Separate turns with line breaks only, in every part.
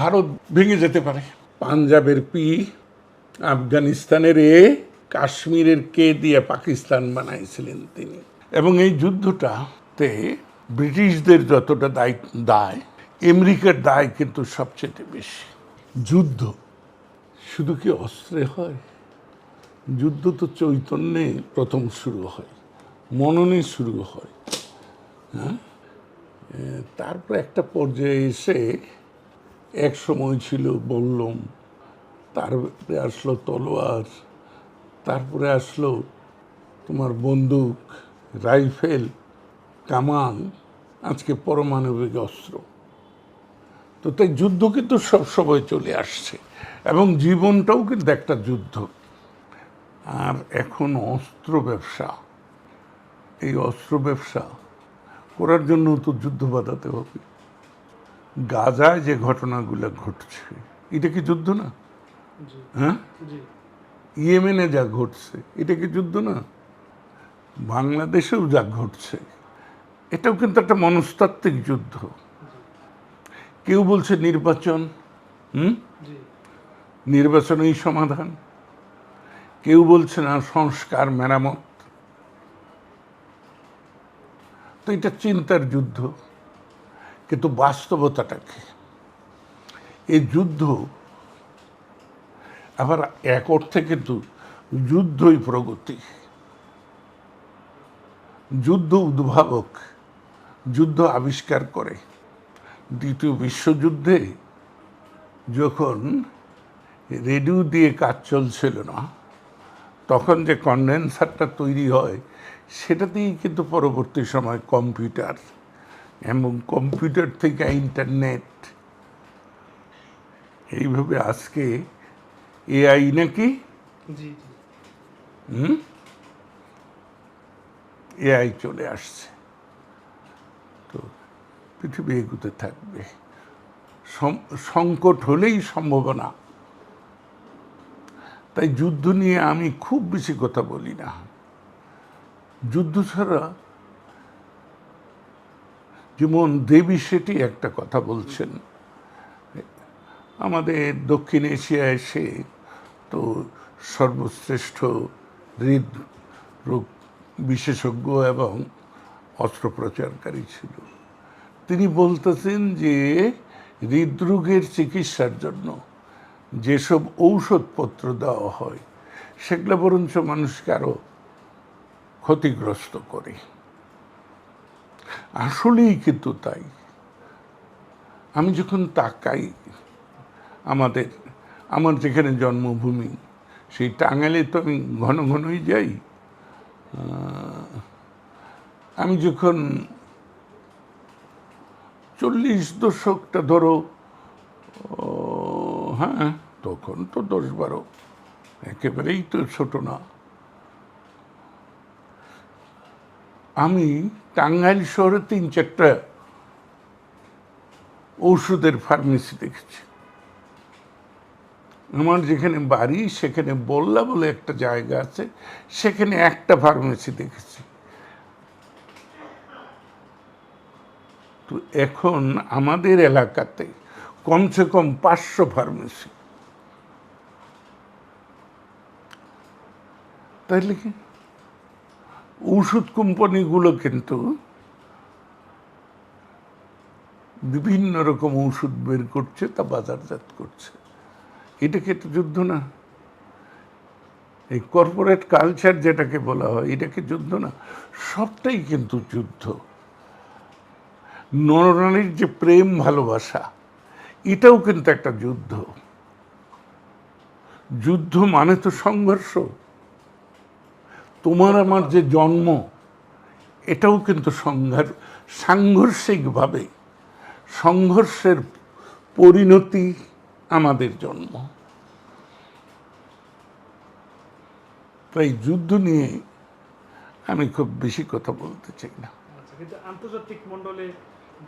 ভারত ভেঙে যেতে পারে। পাঞ্জাবের পি, আফগানিস্তানের এ, কাশ্মীরের কে দিয়ে পাকিস্তান বানাইছিলেন তিনি। এবং এই যুদ্ধটাতে ব্রিটিশদের যতটা দায় দায়, আমেরিকার দায় কিন্তু সবচেয়ে বেশি। যুদ্ধ শুধু কি অস্ত্রে হয়? যুদ্ধ তো চৈতন্যে প্রথম শুরু হয়, মননে শুরু হয়। হ্যাঁ? তারপর একটা পর্যায়ে এসে এক সময় ছিল, বললম তারপরে আসলো তলোয়ার তারপরে আসলো তোমার বন্দুক, রাইফেল কামান আজকে পরমাণবিক অস্ত্র। তো তাই যুদ্ধ কিন্তু সবসময় চলে আসছে এবং জীবনটাও কিন্তু একটা যুদ্ধ। আর এখন অস্ত্র ব্যবসা, এই অস্ত্র ব্যবসা করার জন্য তো যুদ্ধ বাঁধাতে হবে। গাজায় যে ঘটনাগুলো ঘটছে এটা কি যুদ্ধ না? হ্যাঁ? ইয়েমেনে যা ঘটছে এটা কি যুদ্ধ না? বাংলাদেশেও যা ঘটছে এটাও কিন্তু একটা মনস্তাত্ত্বিক যুদ্ধ। কেউ বলছে নির্বাচন হুম? নির্বাচনেই সমাধান। কেউ বলছে না সংস্কার মেরামত। তো এটা চিন্তার যুদ্ধ। কিন্তু বাস্তবতাটা কি এই যুদ্ধ আবার এক অর্থে কিন্তু যুদ্ধই প্রগতি। যুদ্ধ উদ্ভাবক, যুদ্ধ আবিষ্কার করে। দ্বিতীয় বিশ্বযুদ্ধে যখন রেডিও দিয়ে কাজ চলছিল না, তখন যে কন্ডেন্সারটা তৈরি হয়, সেটাতেই কিন্তু পরবর্তী সময় কম্পিউটার এবং কম্পিউটার থেকে ইন্টারনেট। এইভাবে আজকে এআই নাকি? হুম? এআই চলে আসছে। তো পৃথিবী এগুতে থাকবে। সংকট হলেই সম্ভাবনা। তাই যুদ্ধ নিয়ে আমি খুব বেশি কথা বলি না। যুদ্ধ ছাড়া যেমন দেবী সেটি একটা কথা বলছেন। আমাদের দক্ষিণ এশিয়ায় এসে তো সর্বশ্রেষ্ঠ হৃদ রোগ বিশেষজ্ঞ এবং অস্ত্রোপচারকারী ছিল। তিনি বলতেছেন যে হৃদরোগের চিকিৎসার জন্য যেসব ঔষধপত্র দেওয়া হয়, সেগুলো বরঞ্চ মানুষকে আরও ক্ষতিগ্রস্ত করে। আসলেই কিন্তু তাই। আমি যখন তাকাই, আমাদের, আমার যেখানে জন্মভূমি, সেই টাঙ্গাইলে তো আমি ঘন ঘনই যাই। আমি যখন চল্লিশ দশকটা ধরো হ্যাঁ তখন তো দশ বারো, একেবারেই তো ছোট না। আমি টাঙ্গাইল শহরে তিন চারটা ওষুধের ফার্মেসি দেখেছি। আমার যেখানে বাড়ি, সেখানে বল্লা বলে একটা জায়গা আছে, সেখানে একটা ফার্মেসি দেখেছি। তো এখন আমাদের এলাকাতে কমসে কম পাঁচশো ফার্মেসি তাহলে কি? ওষুধ কোম্পানিগুলো কিন্তু বিভিন্ন রকম ওষুধ বের করছে, তা বাজারজাত করছে। এটা কি একটা যুদ্ধ না? এই কর্পোরেট কালচার যেটাকে বলা হয় এটাকে যুদ্ধ না? সবটাই কিন্তু যুদ্ধ। নরনারীর যে প্রেম ভালোবাসা, এটাও কিন্তু একটা যুদ্ধ। যুদ্ধ মানে তো সংঘর্ষ। তোমার আমার যে জন্ম এটাও কিন্তু সংঘার সাংঘর্ষিকভাবে সংঘর্ষের পরিণতি আমাদের জন্ম। তাই যুদ্ধ নিয়ে আমি খুব বেশি কথা বলতে চাই না।
আচ্ছা কিন্তু আন্তর্জাতিক মণ্ডলে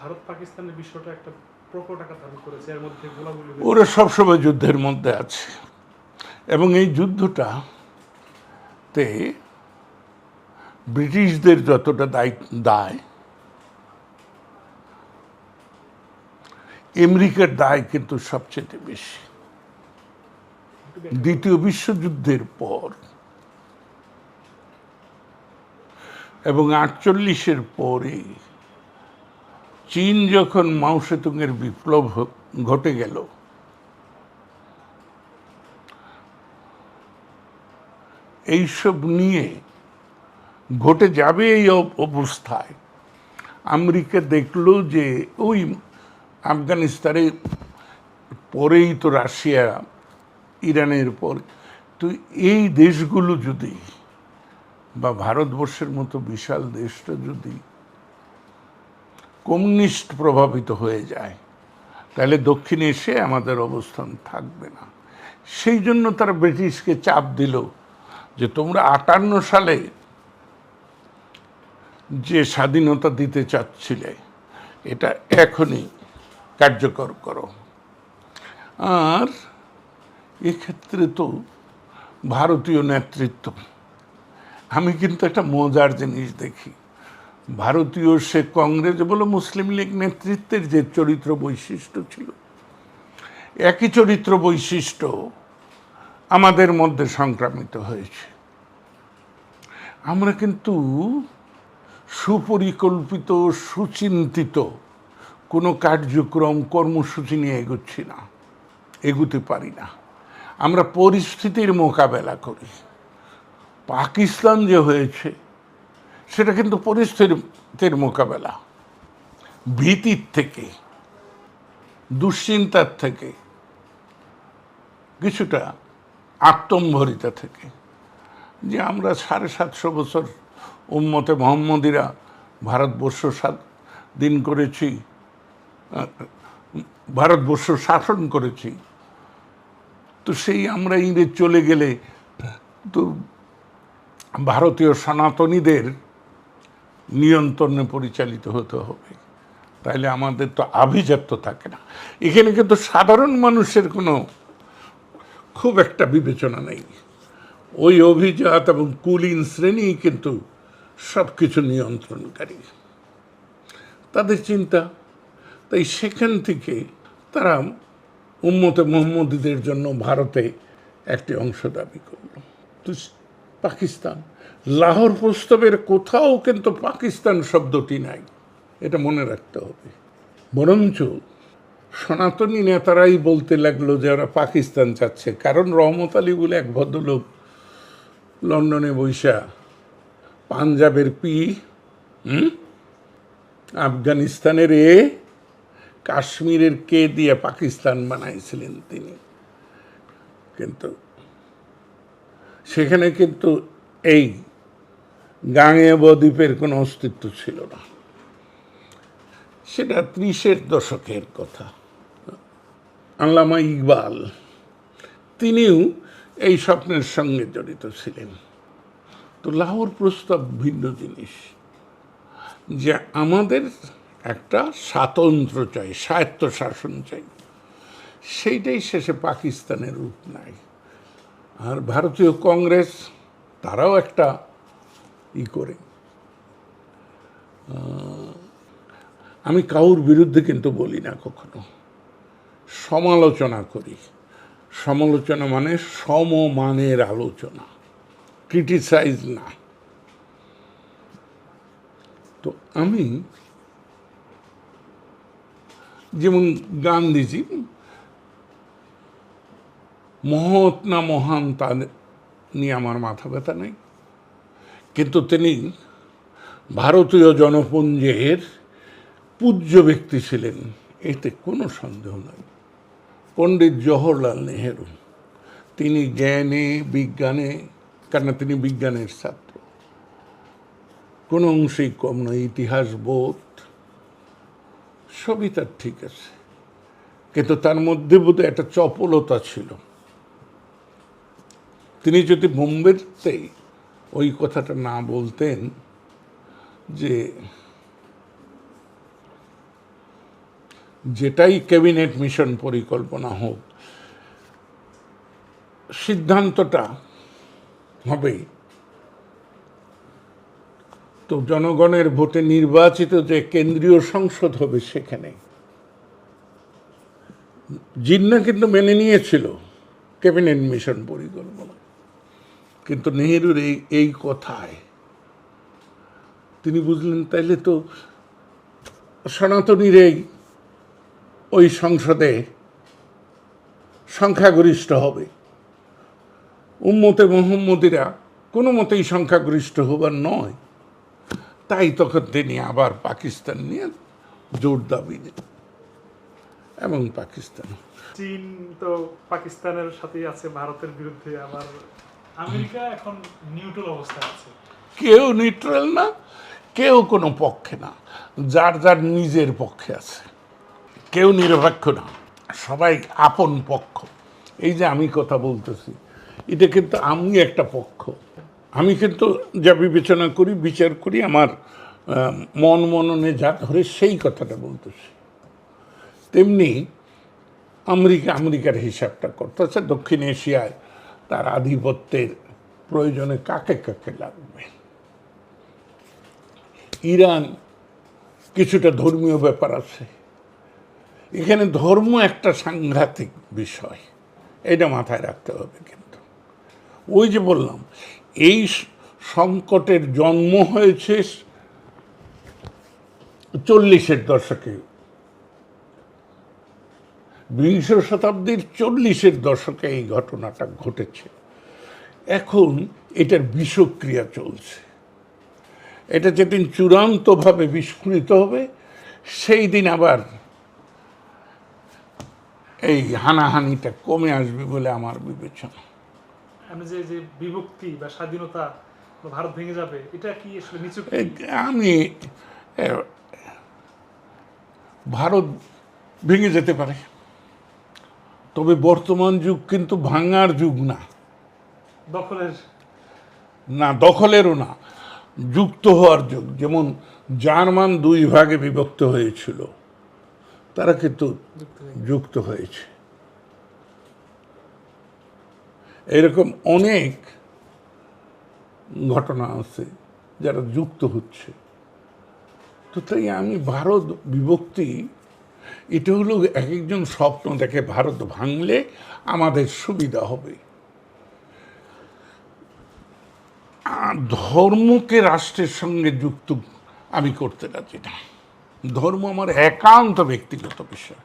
ভারত পাকিস্তানের বিষয়টা একটা প্রকট আকার ধারণ করেছে এর মধ্যে গোলাগুলি
ওরা সবসময় যুদ্ধের মধ্যে আছে। এবং এই যুদ্ধটাতে ব্রিটিশদের যতটা দায়, আমেরিকার দায় কিন্তু সবচেয়ে বেশি। দ্বিতীয় বিশ্বযুদ্ধের পর এবং আটচল্লিশের পরে চীন যখন মাওসেতুংয়ের বিপ্লব ঘটে গেল, এইসব নিয়ে ঘটে যাবে এই অবস্থায়। আমেরিকা দেখল যে ওই আফগানিস্তানে পরেই তো রাশিয়া, ইরানের পর। তো এই দেশগুলো যদি বা ভারতবর্ষের মতো বিশাল দেশটা যদি কমিউনিস্ট প্রভাবিত হয়ে যায়, তাহলে দক্ষিণ এশিয়ায় আমাদের অবস্থান থাকবে না। সেই জন্য তারা ব্রিটিশকে চাপ দিল যে তোমরা আটান্ন সালে যে স্বাধীনতা দিতে চাচ্ছিলে, এটা এখনই কার্যকর করো। আর এক্ষেত্রে তো ভারতীয় নেতৃত্ব, আমি কিন্তু একটা মজার জিনিস দেখি। ভারতীয় সে কংগ্রেস বলো মুসলিম লীগ নেতৃত্বের যে চরিত্র বৈশিষ্ট্য ছিল, একই চরিত্র বৈশিষ্ট্য আমাদের মধ্যে সংক্রামিত হয়েছে। আমরা কিন্তু সুপরিকল্পিত, সুচিন্তিত কোনো কার্যক্রম, কর্মসূচি নিয়ে এগোচ্ছি না, এগুতে পারি না। আমরা পরিস্থিতির মোকাবেলা করি। পাকিস্তান যে হয়েছে, সেটা কিন্তু পরিস্থিতির মোকাবেলা। ভীতির থেকে, দুশ্চিন্তার থেকে, কিছুটা আত্মম্ভরিতা থেকে। যে আমরা সাড়ে সাতশো বছর উম্মতে মোহাম্মদিরা ভারতবর্ষ স্বাধীন করেছি ভারতবর্ষ শাসন করেছি। তো সেই আমরা ইংরেজ চলে গেলে তো ভারতীয় সনাতনীদের নিয়ন্ত্রণে পরিচালিত হতে হবে। তাইলে আমাদের তো আভিজাত্য থাকে না। এখানে কিন্তু সাধারণ মানুষের কোনো খুব একটা বিবেচনা নেই। ওই অভিজাত এবং কুলীন শ্রেণি কিন্তু সব কিছু নিয়ন্ত্রণকারী। তাদের চিন্তা, তাই সেখান থেকে তারা উম্মতে মোহাম্মদীদের জন্য ভারতে একটি অংশ দাবি করল। তো পাকিস্তান, লাহোর প্রস্তাবের কোথাও কিন্তু পাকিস্তান শব্দটি নাই, এটা মনে রাখতে হবে। বরঞ্চ সনাতনী নেতারাই বলতে লাগল যে ওরা পাকিস্তান চাচ্ছে, কারণ রহমত আলী বলে এক ভদ্রলোক লন্ডনে বৈশা পাঞ্জাবের পি? আফগানিস্তানের এ, কাশ্মীরের কে দিয়ে পাকিস্তান বানাইছিলেন তিনি? কিন্তু সেখানে কিন্তু এই গাঙে বদ্বীপের কোনো অস্তিত্ব ছিল না। সেটা ত্রিশের দশকের কথা। আল্লামা ইকবাল, তিনিও এই স্বপ্নের সঙ্গে জড়িত ছিলেন। তো লাহোর প্রস্তাব ভিন্ন জিনিস, যে আমাদের একটা স্বাতন্ত্র চাই স্বায়ত্ত শাসন চাই। সেইটাই শেষে পাকিস্তানের রূপ নেয় আর ভারতীয় কংগ্রেস, তারাও একটা ই করে। আমি কাউর বিরুদ্ধে কিন্তু বলি না কখনো। সমালোচনা করি। সমালোচনা মানে সমমানের আলোচনা। ক্রিটিসাইজ না। তো আমি যেমন গান্ধীজি মহৎ না মহান তা নিয়ে আমার মাথা ব্যথা নেই। কিন্তু তিনি ভারতীয় জনপুঞ্জের পূজ্য ব্যক্তি ছিলেন, এতে কোনো সন্দেহ নাই। পণ্ডিত জওহরলাল নেহেরু, তিনি জ্ঞানে, বিজ্ঞানে কেন তিনি বিজ্ঞানের ছাত্র। কোনো অংশেই কম নয় ইতিহাস বোধ সবই তার ঠিক আছে। কিন্তু তার মধ্যে বোধহয় একটা চপলতা ছিল। তিনি যদি বোম্বেতে ওই কথাটা না বলতেন যে যেটাই ক্যাবিনেট মিশন পরিকল্পনা হোক, সিদ্ধান্তটা হবে। তো জনগণের ভোটে নির্বাচিত যে কেন্দ্রীয় সংসদ হবে সেখানে। জিন্না কিন্তু মেনে নিয়েছিল ক্যাবিনেট মিশন পরিকল্পনা। কিন্তু নেহেরুর এই এই কথায় তিনি বুঝলেন, তাইলে তো সনাতনীর এই, ওই সংসদে সংখ্যাগরিষ্ঠ হবে। উম্মতে মোহাম্মদিরা কোনো মতেই সংখ্যাগরিষ্ঠ হবার নয়। তাই তখন তিনি আবার পাকিস্তান নিয়ে জোর দাবি দেন। এবং পাকিস্তান।
চীন তো পাকিস্তানের সাথেই আছে ভারতের বিরুদ্ধে আবার আমেরিকা এখন নিউট্রাল অবস্থায় আছে।
কেউ নিউট্রাল না কেউ কোনো পক্ষে না যার যার নিজের পক্ষে আছে। কেউ নিরপেক্ষ না সবাই আপন পক্ষ। এই যে আমি কথা বলতেছি এটা কিন্তু আমি একটা পক্ষ। আমি কিন্তু যা বিবেচনা করি, বিচার করি, আমার মন মননে যা ধরে সেই কথাটা বলতেছি। তেমনি আমেরিকা, আমেরিকার হিসাবটা করতেছে দক্ষিণ এশিয়ায় তার আধিপত্যের প্রয়োজনে কাকে কাকে লাগবে? ইরান কিছুটা ধর্মীয় ব্যাপার আছে। এখানে ধর্ম একটা সাংঘাতিক বিষয়। এটা মাথায় রাখতে হবে কিন্তু। ওই যে বললাম, এই সংকটের জন্ম হয়েছে চল্লিশের দশকে। বিংশ শতাব্দীর চল্লিশের দশকে এই ঘটনাটা ঘটেছে। এখন এটার বিষক্রিয়া চলছে। এটা যেদিন চূড়ান্তভাবে বিস্ফোরিত হবে, সেই দিন আবার এই হানাহানিটা কমে আসবে বলে আমার বিবেচনা।
আমি যে যে বিভক্তি বা স্বাধীনতা ভারত ভেঙে যাবে এটা কি আসলে নিচু
আমি ভারত ভেঙে যেতে পারে। তবে বর্তমান যুগ কিন্তু ভাঙার যুগ না।
দখলের?
না দখলেরও না যুক্ত হওয়ার যুগ। যেমন জার্মান দুই ভাগে বিভক্ত হয়েছিল তারা কিন্তু
যুক্ত
হয়েছে। এরকম অনেক ঘটনা আছে যারা যুক্ত হচ্ছে। তো তাই আমি ভারত বিভক্তি, এটা হলো এক একজন স্বপ্ন দেখে ভারত ভাঙলে আমাদের সুবিধা হবে। ধর্মকে রাষ্ট্রের সঙ্গে যুক্ত আমি করতে রাজি না। ধর্ম আমার একান্ত ব্যক্তিগত বিষয়।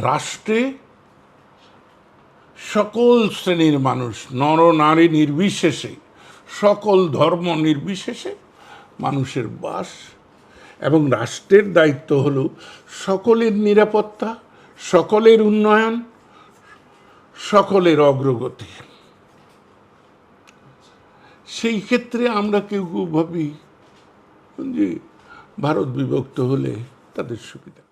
রাষ্ট্রে সকল শ্রেণির মানুষ, নর, নারী নির্বিশেষে, সকল ধর্ম নির্বিশেষে মানুষের বাস এবং রাষ্ট্রের দায়িত্ব হলো সকলের নিরাপত্তা, সকলের উন্নয়ন, সকলের অগ্রগতি। সেই ক্ষেত্রে আমরা কেউ কেউ ভাবি যে ভারত বিভক্ত হলে তাদের সুবিধা।